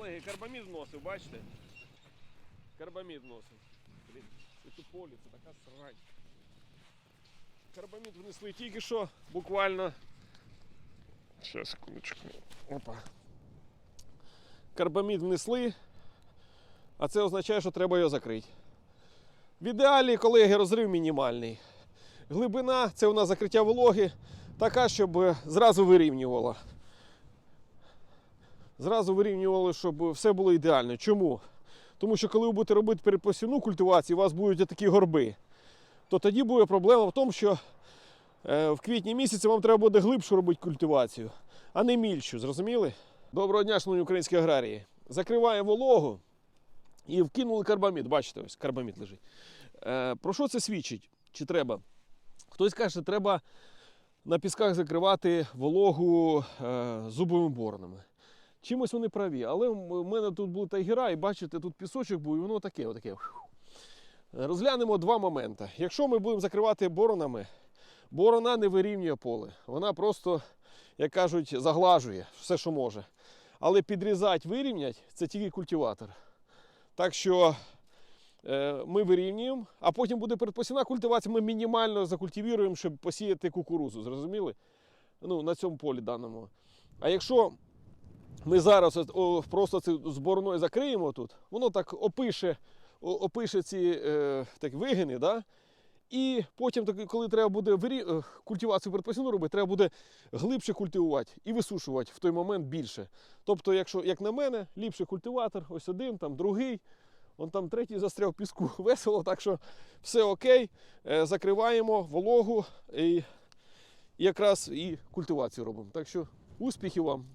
колеги, карбамід вносив, бачите? Карбамід вносив. Блін, це полі, це така срань. Карбамід внесли тільки що, буквально. Ще секундочку. Опа. Карбамід внесли, а це означає, що треба його закрити. В ідеалі, колеги, розрив мінімальний. Глибина це у нас закриття вологи, така, щоб е, зразу вирівнювала. Зразу вирівнювали, щоб все було ідеально. Чому? Тому що коли ви будете робити передпосівну культивацію, у вас будуть такі горби, то тоді буде проблема в тому, що е, в квітні місяці вам треба буде глибшу робити культивацію, а не мільшу. Зрозуміли? Доброго дня, шановні українські аграрії. Закриваємо вологу і вкинули карбамід. Бачите, ось карбамід лежить. Е, про що це свідчить? Чи треба? Хтось каже, що треба на пісках закривати вологу е, зубовими боронами. Чимось вони праві, але в мене тут були тайгера, і бачите, тут пісочок був, і воно таке. отаке. Розглянемо два моменти. Якщо ми будемо закривати боронами, борона не вирівнює поле. Вона просто, як кажуть, заглажує все, що може. Але підрізати, вирівняти це тільки культиватор. Так що е, ми вирівнюємо, а потім буде передпосівна культивація, ми мінімально закультивуємо, щоб посіяти кукурузу. Зрозуміли? Ну, на цьому полі даному. А якщо ми зараз просто це зборною закриємо тут, воно так опише, опише ці е, так, вигини, да? і потім, коли треба буде вирі... е, культивацію передпосівну робити, треба буде глибше культивувати і висушувати в той момент більше. Тобто, якщо, як на мене, ліпший культиватор, ось один, там другий, он там третій застряв піску, весело, так що все окей, е, закриваємо вологу і якраз і культивацію робимо. Так що успіхів вам!